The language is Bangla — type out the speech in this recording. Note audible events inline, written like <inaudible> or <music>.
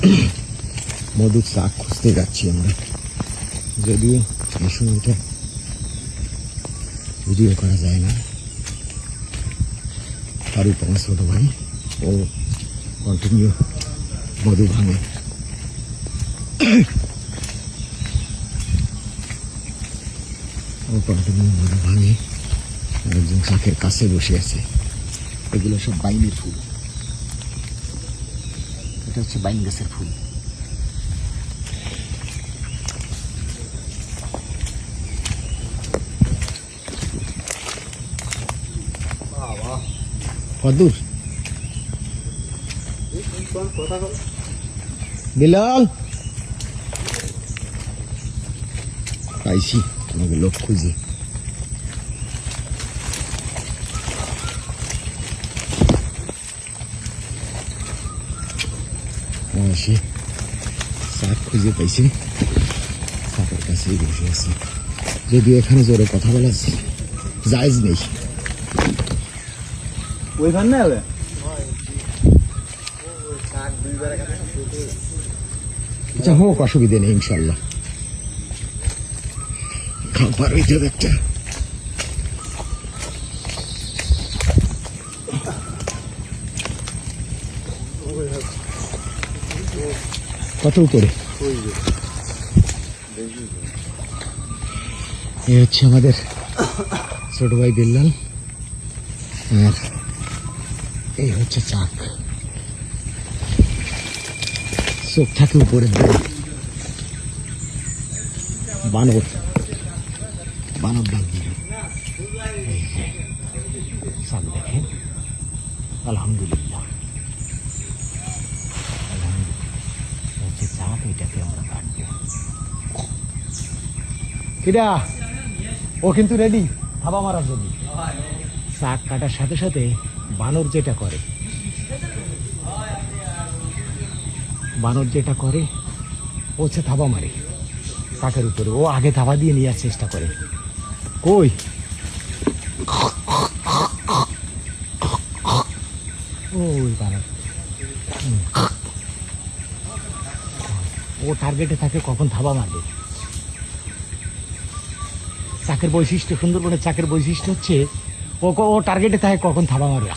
<coughs> মধুর চাক খুঁজতে যাচ্ছি আমরা। যদিও এই সময়টা ভিডিও করা যায় না। ফারুক আমার ছোট ভাই, ও কন্টিনিউ মধু ভাঙে। ও কন্টিনিউ মধু ভাঙে। একজন শাকের কাছে বসে আছে। এগুলো সব বাইনের ফুল। এটা হচ্ছে বাইন গাছের ফুল। কদূর বিলাল। পাইছি লোক খুঁজি। খুঁজে পাইছি কাছেই বসে আছি যদিও এখানে জোরে কথা বলা জায়জ নেই ওইখান না হবে আচ্ছা হোক অসুবিধে নেই ইনশাল্লাহ খাবার একটা কত উপরে এই হচ্ছে আমাদের ছোট ভাই বিল্লাল। আর এই হচ্ছে চাক চোখ থাকে উপরের বানর। বানর ডাক দেখেন। আলহামদুলিল্লাহ এই হচ্ছে চাক এটাকে আমরা কাটবো কিরা? ও কিন্তু রেডি থাবা মারার জন্য। চাক কাটার সাথে সাথে বানর যেটা করে বানর যেটা করে ও হচ্ছে থাবা মারে। কাকের উপরে ও আগে থাবা দিয়ে নেওয়ার চেষ্টা করে। কই? ওই বানর। ও টার্গেটে থাকে কখন থাবা মারবে। চাকের বৈশিষ্ট্য, সুন্দরবনের চাকের বৈশিষ্ট্য হচ্ছে, ও ও টার্গেটে থাকে কখন থাবা মারবে।